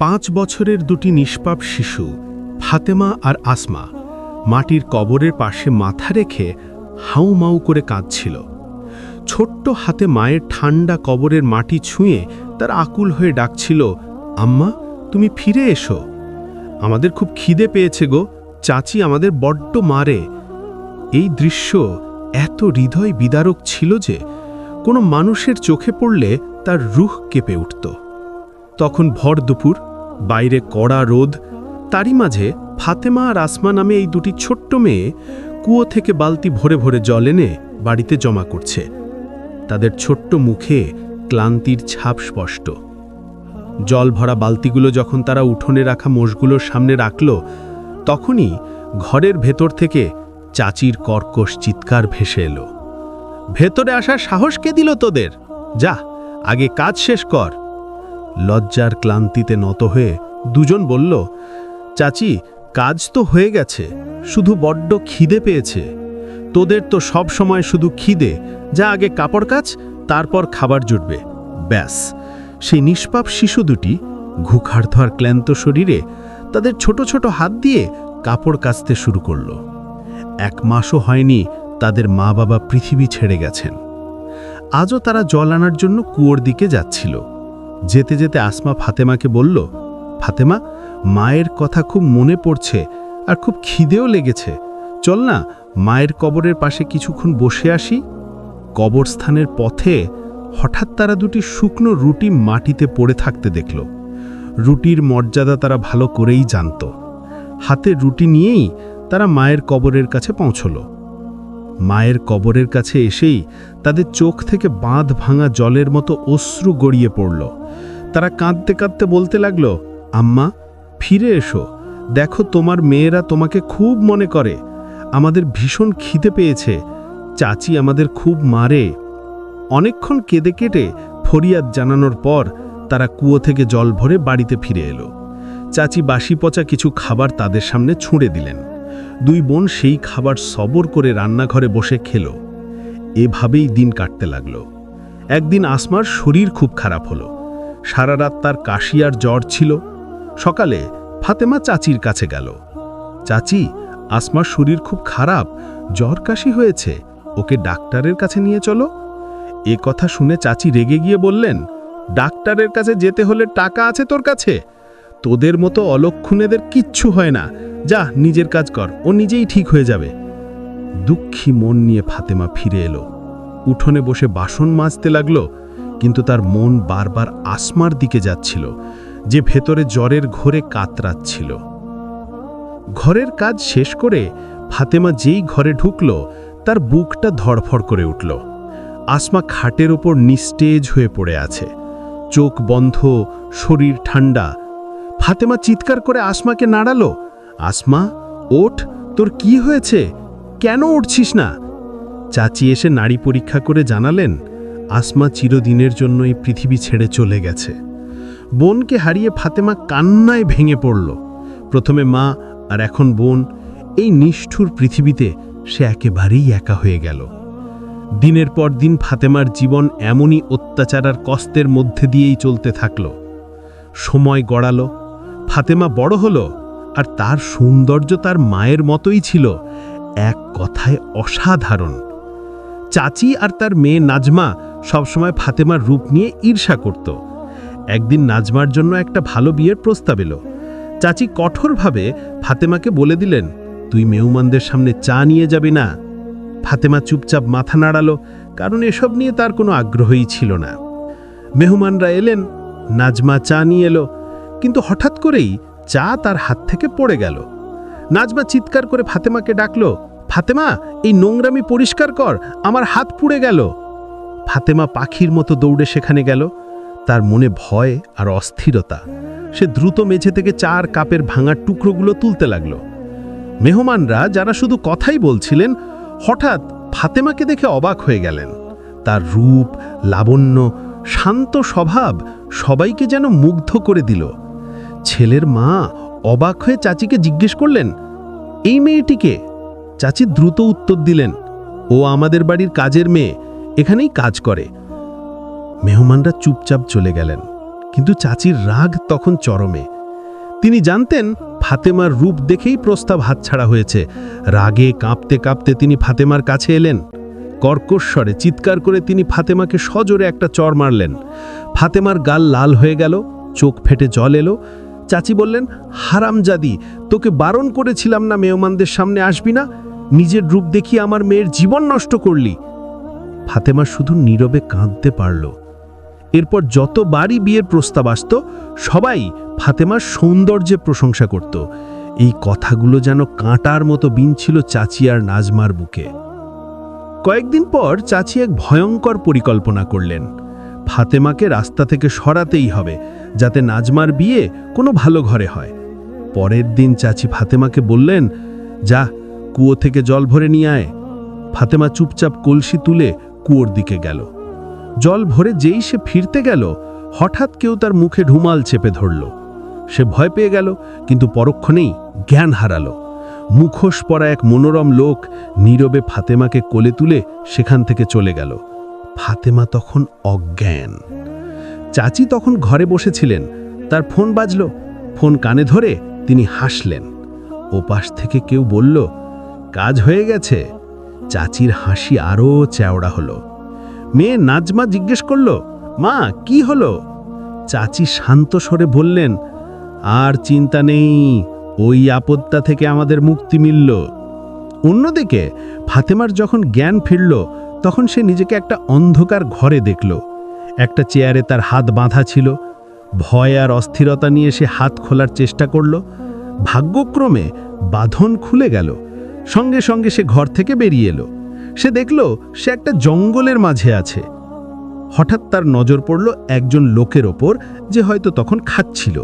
পাঁচ বছরের দুটি নিষ্পাপ শিশু, ফাতেমা আর আসমা, মাটির কবরের পাশে মাথা রেখে হাউ মাউ করে কাঁদছিল। ছোট্ট হাতে মায়ের ঠান্ডা কবরের মাটি ছুঁয়ে তার আকুল হয়ে ডাকছিল, আম্মা, তুমি ফিরে এসো। আমাদের খুব খিদে পেয়েছে গো, চাচি আমাদের বড্ড মারে। এই দৃশ্য এত হৃদয় বিদারক ছিল যে, কোনো মানুষের চোখে পড়লে তার রুহ কেঁপে উঠত। তখন ভর দুপুর, বাইরে কড়া রোদ, তারই মাঝে ফাতেমা আর আসমা নামে এই দুটি ছোট্ট মেয়ে কুয়ো থেকে বালতি ভরে ভরে জল এনে বাড়িতে জমা করছে। তাদের ছোট্ট মুখে ক্লান্তির ছাপ স্পষ্ট। জল ভরা বালতিগুলো যখন তারা উঠোনে রাখা মোষগুলোর সামনে রাখল, তখনই ঘরের ভেতর থেকে চাচির কর্কশ চিৎকার ভেসে এলো। ভেতরে আসার সাহস কে দিল তোদের? যা, আগে কাজ শেষ কর। লজ্জার ক্লান্তিতে নত হয়ে দুজন বলল, চাচি, কাজ তো হয়ে গেছে, শুধু বড্ড খিদে পেয়েছে। তোদের তো সব সময় শুধু খিদে, যা আগে কাপড় কাচ, তারপর খাবার জুটবে। ব্যাস, সেই নিষ্পাপ শিশু দুটি ঘুখার্ধর ক্লান্ত শরীরে তাদের ছোট ছোট হাত দিয়ে কাপড় কাচতে শুরু করল। এক মাসও হয়নি তাদের মা বাবা পৃথিবী ছেড়ে গেছেন। আজও তারা জল আনার জন্য কুয়োর দিকে যাচ্ছিল। যেতে যেতে আসমা ফাতেমাকে বলল, ফাতেমা, মায়ের কথা খুব মনে পড়ছে আর খুব খিদেও লেগেছে। চল না, মায়ের কবরের পাশে কিছুক্ষণ বসে আসি। কবরস্থানের পথে হঠাৎ তারা দুটি শুকনো রুটি মাটিতে পড়ে থাকতে দেখল। রুটির মর্যাদা তারা ভালো করেই জানত। হাতে রুটি নিয়েই তারা মায়ের কবরের কাছে পৌঁছল। মায়ের কবরের কাছে এসেই তাদের চোখ থেকে বাঁধ ভাঙা জলের মতো অশ্রু গড়িয়ে পড়ল। তারা কাঁদতে কাঁদতে বলতে লাগল, আম্মা, ফিরে এসো। দেখো তোমার মেয়েরা তোমাকে খুব মনে করে। আমাদের ভীষণ খিদে পেয়েছে। চাচি আমাদের খুব মারে। অনেকক্ষণ কেঁদে কেটে ফরিয়াদ জানানোর পর তারা কুয়ো থেকে জল ভরে বাড়িতে ফিরে এলো। চাচি বাসি পচা কিছু খাবার তাদের সামনে ছুঁড়ে দিলেন। দুই বোন সেই খাবার সবর করে রান্নাঘরে বসে খেল। এভাবেই দিন কাটতে লাগল। একদিন আসমার শরীর খুব খারাপ হলো। সারা রাত তার কাশি আর জ্বর ছিল। সকালে ফাতেমা চাচির কাছে গেল। চাচি, আসমার শরীর খুব খারাপ, জ্বর কাশি হয়েছে, ওকে ডাক্তারের কাছে নিয়ে চলো। এ কথা শুনে চাচি রেগে গিয়ে বললেন, ডাক্তারের কাছে যেতে হলে টাকা আছে তোর কাছে? তোদের মতো অলক্ষণেদের কিচ্ছু হয় না। যা, নিজের কাজ কর, ও নিজেই ঠিক হয়ে যাবে। দুঃখী মন নিয়ে ফাতেমা ফিরে এলো। উঠোনে বসে বাসন মাজতে লাগল, কিন্তু তার মন বারবার আসমার দিকে যাচ্ছিল, যে ভেতরে জ্বরের ঘোরে কাতরাচ্ছিল। ঘরের কাজ শেষ করে ফাতেমা যেই ঘরে ঢুকল, তার বুকটা ধড়ফড় করে উঠল। আসমা খাটের ওপর নিস্টেজ হয়ে পড়ে আছে। চোখ বন্ধ, শরীর ঠান্ডা ফাতেমা চিৎকার করে আসমাকে নাড়ালো। আসমা, ওঠ, তোর কি হয়েছে? কেন উঠছিস না? চাচি এসে নারী পরীক্ষা করে জানালেন, আসমা চিরদিনের জন্য এই পৃথিবী ছেড়ে চলে গেছে। বোনকে হারিয়ে ফাতেমা কান্নায় ভেঙে পড়ল। প্রথমে মা আর এখন বোন এই নিষ্ঠুর পৃথিবীতে সে একেবারেই একা হয়ে গেল। দিনের পর দিন ফাতেমার জীবন এমনই অত্যাচার আর কষ্টের মধ্যে দিয়েই চলতে থাকল। সময় গড়ালো ফাতেমা বড় হলো আর তার সৌন্দর্য তার মায়ের মতোই ছিল, এক কথায় অসাধারণ। চাচি আর তার মেয়ে নাজমা সবসময় ফাতেমার রূপ নিয়ে ঈর্ষা করত। একদিন নাজমার জন্য একটা ভালো বিয়ের প্রস্তাব এলো। চাচি কঠোরভাবে ফাতেমাকে বলে দিলেন, তুই মেহমানদের সামনে চা নিয়ে যাবি না। ফাতেমা চুপচাপ মাথা নাড়ালো, কারণ এসব নিয়ে তার কোনো আগ্রহই ছিল না। মেহমানরা এলেন, নাজমা চা নিয়ে এলো কিন্তু হঠাৎ করেই চা তার হাত থেকে পড়ে গেল। নাজমা চিৎকার করে ফাতেমাকে ডাকলো, ফাতেমা, এই নোংরামি পরিষ্কার কর, আমার হাত পুড়ে গেল। ফাতেমা পাখির মতো দৌড়ে সেখানে গেল। তার মনে ভয় আর অস্থিরতা। সে দ্রুত মেঝে থেকে চার কাপের ভাঙা টুকরোগুলো তুলতে লাগল। মেহমানরা যারা শুধু কথাই বলছিলেন, হঠাৎ ফাতেমাকে দেখে অবাক হয়ে গেলেন। তার রূপ, লাবণ্য, শান্ত স্বভাব সবাইকে যেন মুগ্ধ করে দিল। ছেলের মা অবাক হয়ে চাচিকে জিজ্ঞেস করলেন, এই মেয়েটিকে? চাচি দ্রুত উত্তর দিলেন, ও আমাদের বাড়ির কাজের মেয়ে, এখানেই কাজ করে। মেহমানরা চুপচাপ চলে গেলেন, কিন্তু চাচির রাগ তখন চরমে। তিনি জানতেন ফাতেমার রূপ দেখেই প্রস্তাব হাতছাড়া হয়েছে। রাগে কাঁপতে কাঁপতে তিনি ফাতেমার কাছে এলেন। কর্কশ্বরে চিৎকার করে তিনি ফাতেমাকে সজোরে একটা চর মারলেন। ফাতেমার গাল লাল হয়ে গেল, চোখ ফেটে জল এলো চাচি বললেন হারামজাদি তোকে বারণ করেছিলাম না মেহমানদের সামনে আসবি না? নিজের রূপ দেখিয়ে আমার মেয়ের জীবন নষ্ট করলি। ফাতেমা শুধু নীরবে কাঁদতে পারল। এরপর যতবারই বিয়ের প্রস্তাব আসত, সবাই ফাতেমার সৌন্দর্যে প্রশংসা করত। এই কথাগুলো যেন কাঁটার মতো বিনছিল চাচি আর নাজমার বুকে। কয়েকদিন পর চাচি এক ভয়ঙ্কর পরিকল্পনা করলেন। ফাতেমাকে রাস্তা থেকে সরাতেই হবে। যাতে নাজমার বিয়ে কোনো ভালো ঘরে হয়। পরের দিন চাচি ফাতেমাকে বললেন, যা, কুয়ো থেকে জল ভরে নিয়ে আয়। ফাতেমা চুপচাপ কলসি তুলে কুয়োর দিকে গেল। জল ভরে যেই সে ফিরতে গেল, হঠাৎ কেউ তার মুখে ঢুমাল চেপে ধরল। সে ভয় পেয়ে গেল, কিন্তু পরক্ষণেই জ্ঞান হারালো। মুখোশ পরা এক মনোরম লোক নীরবে ফাতেমাকে কোলে তুলে সেখান থেকে চলে গেল। ফাতেমা তখন অজ্ঞান। চাচি তখন ঘরে বসেছিলেন। তার ফোন বাজল। ফোন কানে ধরে তিনি হাসলেন। ওপাশ থেকে কেউ বলল, কাজ হয়ে গেছে। চাচির হাসি আরও চ্যাওড়া হলো। মেয়ে নাজমা জিজ্ঞেস করল, মা, কি হলো? চাচি শান্ত স্বরে বললেন, আর চিন্তা নেই, ওই আপদটা থেকে আমাদের মুক্তি মিলল। অন্যদিকে ফাতেমার যখন জ্ঞান ফিরল, তখন সে নিজেকে একটা অন্ধকার ঘরে দেখল। একটা চেয়ারে তার হাত বাঁধা ছিল। ভয় আর অস্থিরতা নিয়ে সে হাত খোলার চেষ্টা করল। ভাগ্যক্রমে বাঁধন খুলে গেল। সঙ্গে সঙ্গে সে ঘর থেকে বেরিয়ে এলো। সে দেখল সে একটা জঙ্গলের মাঝে আছে। হঠাৎ তার নজর পড়ল একজন লোকের ওপর যে হয়তো তখন খাচ্ছিল।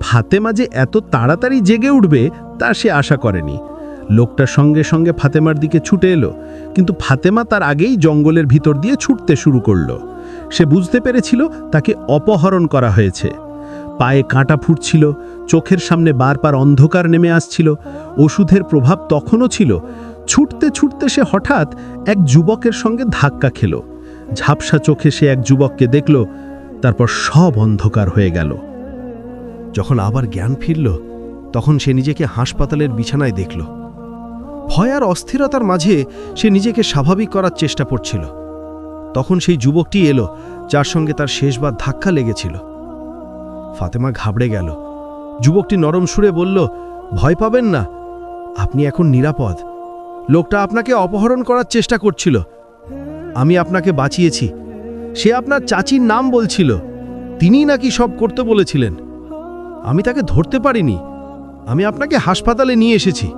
ফাতেমা যে এত তাড়াতাড়ি জেগে উঠবে তা সে আশা করেনি। লোকটা সঙ্গে সঙ্গে ফাতেমার দিকে ছুটে এলো, কিন্তু ফাতেমা তার আগেই জঙ্গলের ভিতর দিয়ে ছুটতে শুরু করল। সে বুঝতে পেরেছিল তাকে অপহরণ করা হয়েছে। পায়ে কাঁটা ফুটছিল, চোখের সামনে বারবার অন্ধকার নেমে আসছিল, ওষুধের প্রভাব তখনও ছিল, ছুটতে ছুটতে সে হঠাৎ এক যুবকের সঙ্গে ধাক্কা খেল। ঝাপসা চোখে সে এক যুবককে দেখল, তারপর সব অন্ধকার হয়ে গেল। যখন আবার জ্ঞান ফিরল, তখন সে নিজেকে হাসপাতালের বিছানায় দেখল। ভয় আর অস্থিরতার মাঝে সে নিজেকে স্বাভাবিক করার চেষ্টা করছিল। তখন সেই যুবকটি এলো, যার সঙ্গে তার শেষবার ধাক্কা লেগেছিল। ফাতেমা ঘাবড়ে গেল। যুবকটি নরম সুরে বলল, ভয় পাবেন না, আপনি এখন নিরাপদ। লোকটা আপনাকে অপহরণ করার চেষ্টা করছিল। আমি আপনাকে বাঁচিয়েছি। সে আপনার চাচির নাম বলছিল। তিনিই নাকি সব করতে বলেছিলেন। আমি তাকে ধরতে পারিনি। আমি আপনাকে হাসপাতালে নিয়ে এসেছি।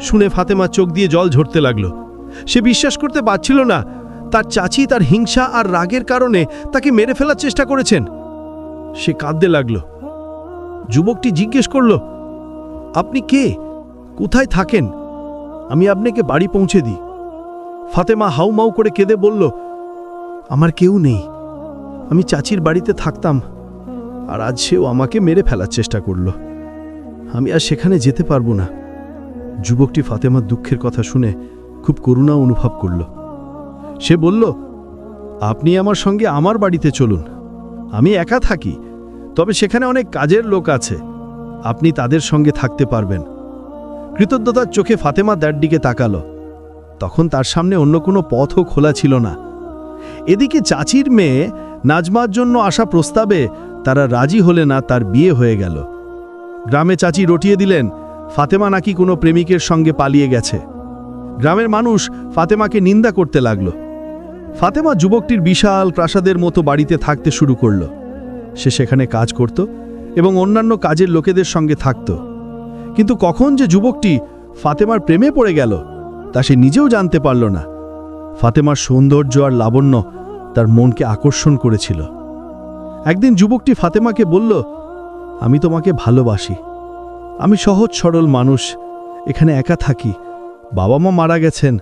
শুনে ফাতেমা চোখ দিয়ে জল ঝরতে লাগল। সে বিশ্বাস করতে পারছিল না তার চাচি তার হিংসা আর রাগের কারণে তাকে মেরে ফেলার চেষ্টা করেছেন। সে কাঁদতে লাগল। যুবকটি জিজ্ঞেস করল, আপনি কে? কোথায় থাকেন? আমি আপনাকে বাড়ি পৌঁছে দিই। ফাতেমা হাউমাউ করে কেঁদে বলল, আমার কেউ নেই। আমি চাচির বাড়িতে থাকতাম আর আজ সেও আমাকে মেরে ফেলার চেষ্টা করল। আমি আর সেখানে যেতে পারব না। যুবকটি ফাতেমার দুঃখের কথা শুনে খুব করুণা অনুভব করল। সে বলল, আপনি আমার সঙ্গে আমার বাড়িতে চলুন। আমি একা থাকি, তবে সেখানে অনেক কাজের লোক আছে। আপনি তাদের সঙ্গে থাকতে পারবেন। কৃতজ্ঞতার চোখে ফাতেমা দ্যার দিকে তাকালো। তখন তার সামনে অন্য কোনো পথও খোলা ছিল না। এদিকে চাচির মেয়ে নাজমার জন্য আসা প্রস্তাবে তারা রাজি হলে না তার বিয়ে হয়ে গেল। গ্রামে চাচি রটিয়ে দিলেন, ফাতেমা নাকি কোনো প্রেমিকের সঙ্গে পালিয়ে গেছে। গ্রামের মানুষ ফাতেমাকে নিন্দা করতে লাগল। ফাতেমা যুবকটির বিশাল প্রাসাদের মতো বাড়িতে থাকতে শুরু করল। সে সেখানে কাজ করত এবং অন্যান্য কাজের লোকেদের সঙ্গে থাকত। কিন্তু কখন যে যুবকটি ফাতেমার প্রেমে পড়ে গেল, তা সে নিজেও জানতে পারল না। ফাতেমার সৌন্দর্য আর লাবণ্য তার মনকে আকর্ষণ করেছিল। একদিন যুবকটি ফাতেমাকে বলল, আমি তোমাকে ভালোবাসি। আমি সহজ সরল মানুষ। এখানে একা থাকি। বাবা মা মারা গেছেন।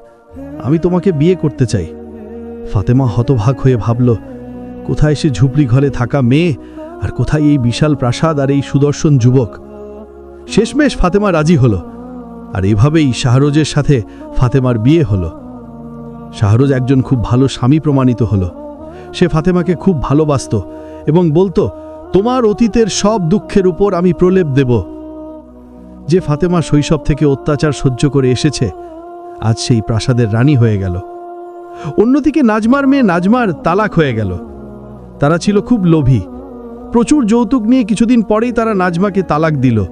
আমি তোমাকে বিয়ে করতে চাই। ফাতেমা হতভাগ হয়ে ভাবল, কোথায় সে ঝুপড়ি ঘরে থাকা মেয়ে আর কোথায় এই বিশাল প্রাসাদ আর এই সুদর্শন যুবক? শেষমেশ ফাতেমা রাজি হলো আর এভাবেই শাহরোজের সাথে ফাতেমার বিয়ে হলো। শাহরোজ একজন খুব ভালো স্বামী প্রমাণিত হলো। সে ফাতেমাকে খুব ভালোবাসত এবং বলতো, তোমার অতীতের সব দুঃখের উপর আমি প্রলেপ দেব। যে ফাতেমা শৈশব থেকে অত্যাচার সহ্য করে এসেছে, আজ সেই প্রাসাদের রানী হয়ে গেল। অন্যদিকে নাজমার মেয়ে নাজমার তালাক হয়ে গেল। তারা ছিল খুব লোভী। প্রচুর যৌতুক নিয়ে কিছুদিন পরেই তারা নাজমাকে তালাক দিল।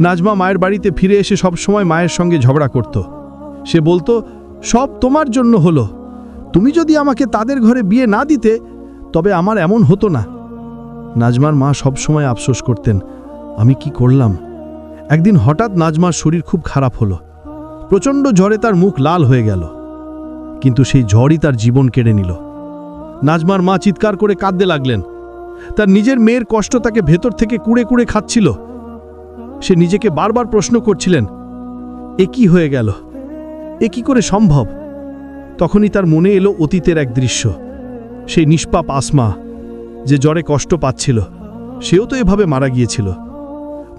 নাজমা মায়ের বাড়িতে ফিরে এসে সব সময় মায়ের সঙ্গে ঝগড়া করত। সে বলতো, সব তোমার জন্য হলো। তুমি যদি আমাকে তাদের ঘরে বিয়ে না দিতে, তবে আমার এমন হতো না। নাজমার মা সব সময় আফসোস করতেন, আমি কি করলাম? একদিন হঠাৎ নাজমার শরীর খুব খারাপ হলো। প্রচণ্ড জ্বরে তার মুখ লাল হয়ে গেল। কিন্তু সেই ঝড়ই তার জীবন কেড়ে নিল। নাজমার মা চিৎকার করে কাঁদতে লাগলেন। তার নিজের মেয়ের কষ্ট তাকে ভেতর থেকে কুড়ে কুড়ে খাচ্ছিল। সে নিজেকে বারবার প্রশ্ন করছিলেন, এ কি হয়ে গেল? এ কি করে সম্ভব? তখনই তার মনে এলো অতীতের এক দৃশ্য। সেই নিষ্পাপ আসমা যে জ্বরে কষ্ট পাচ্ছিল, সেও তো এভাবে মারা গিয়েছিল।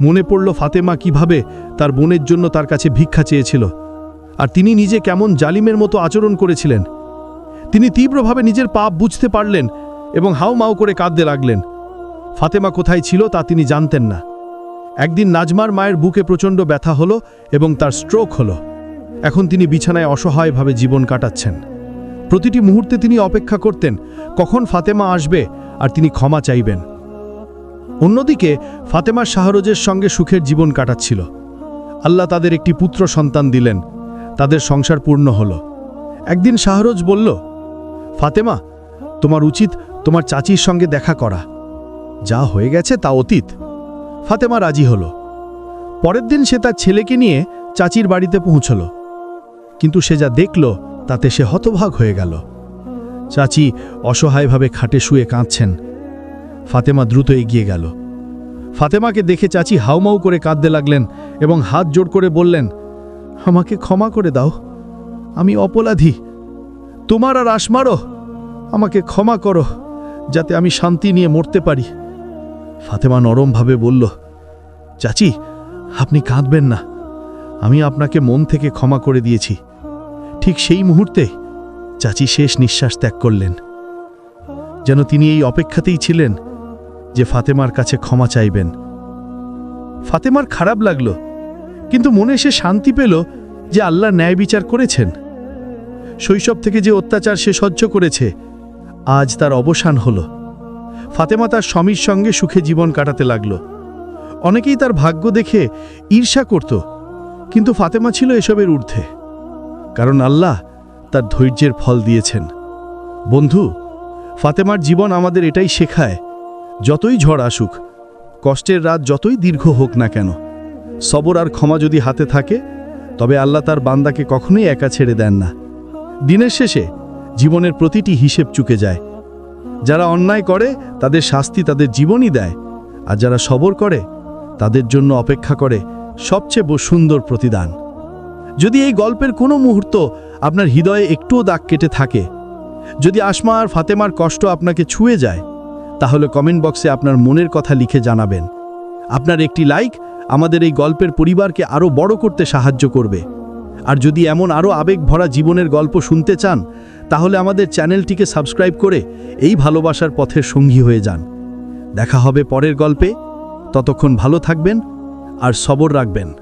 মনে পড়ল ফাতেমা কীভাবে তার বোনের জন্য তার কাছে ভিক্ষা চেয়েছিল। আর তিনি নিজে কেমন জালিমের মতো আচরণ করেছিলেন। তিনি তীব্রভাবে নিজের পাপ বুঝতে পারলেন এবং হাউমাউ করে কাঁদতে লাগলেন। ফাতেমা কোথায় ছিল তা তিনি জানতেন না। একদিন নাজমার মায়ের বুকে প্রচণ্ড ব্যথা হলো এবং তার স্ট্রোক হলো। এখন তিনি বিছানায় অসহায়ভাবে জীবন কাটাচ্ছেন। প্রতিটি মুহূর্তে তিনি অপেক্ষা করতেন, কখন ফাতেমা আসবে আর তিনি ক্ষমা চাইবেন। অন্যদিকে ফাতেমা শাহরোজের সঙ্গে সুখের জীবন কাটাচ্ছিল। আল্লাহ তাদের একটি পুত্র সন্তান দিলেন। তাদের সংসার পূর্ণ হল। একদিন শাহরোজ বলল, ফাতেমা, তোমার উচিত তোমার চাচির সঙ্গে দেখা করা। যা হয়ে গেছে তা অতীত। ফাতেমা রাজি হল। পরের দিন সে তার ছেলেকে নিয়ে চাচির বাড়িতে পৌঁছল। কিন্তু সে যা দেখল, তাতে সে হতভাগ হয়ে গেল। চাচি অসহায়ভাবে খাটে শুয়ে কাঁদছেন। ফাতেমা দ্রুত এগিয়ে গেল। ফাতেমাকে দেখে চাচি হাউমাউ করে কাঁদতে লাগলেন এবং হাত জোড় করে বললেন আমাকে ক্ষমা করে দাও। আমি অপরাধী। তোমার আর আসমারও আমাকে ক্ষমা করো, যাতে আমি শান্তি নিয়ে মরতে পারি। ফাতেমা নরমভাবে বলল, চাচি, আপনি কাঁদবেন না। আমি আপনাকে মন থেকে ক্ষমা করে দিয়েছি। ঠিক সেই মুহূর্তে চাচি শেষ নিঃশ্বাস ত্যাগ করলেন। যেন তিনি এই অপেক্ষাতেই ছিলেন যে ফাতেমার কাছে ক্ষমা চাইবেন। ফাতেমার খারাপ লাগল। কিন্তু মনে সে শান্তি পেল যে আল্লাহ ন্যায় বিচার করেছেন। শৈশব থেকে যে অত্যাচার সে সহ্য করেছে, আজ তার অবসান হল। ফাতেমা তার স্বামীর সঙ্গে সুখে জীবন কাটাতে লাগল। অনেকেই তার ভাগ্য দেখে ঈর্ষা করত, কিন্তু ফাতেমা ছিল এসবের ঊর্ধ্বে। কারণ আল্লাহ তার ধৈর্যের ফল দিয়েছেন। বন্ধু, ফাতেমার জীবন আমাদের এটাই শেখায়, যতই ঝড় আসুক, কষ্টের রাত যতই দীর্ঘ হোক না কেন। সবর আর ক্ষমা যদি হাতে থাকে, তবে আল্লাহ তার বান্দাকে কখনোই একা ছেড়ে দেন না। দিনের শেষে জীবনের প্রতিটি হিসেব চুকে যায়। যারা অন্যায় করে, তাদের শাস্তি তাদের জীবনই দেয়। আর যারা সবর করে, তাদের জন্য অপেক্ষা করে সবচেয়ে সুন্দর প্রতিদান। যদি এই গল্পের কোনো মুহূর্ত আপনার হৃদয়ে একটুও দাগ কেটে থাকে, যদি আসমা আর ফাতেমার কষ্ট আপনাকে ছুঁয়ে যায়, তাহলে কমেন্ট বক্সে আপনার মনের কথা লিখে জানাবেন। আপনার একটি লাইক আমাদের এই গল্পের পরিবারকে আরও বড় করতে সাহায্য করবে। আর যদি এমন আরও আবেগ ভরা জীবনের গল্প শুনতে চান, তাহলে আমাদের চ্যানেলটিকে সাবস্ক্রাইব করে এই ভালোবাসার পথের সঙ্গী হয়ে যান। দেখা হবে পরের গল্পে। ততক্ষণ ভালো থাকবেন আর সবর রাখবেন।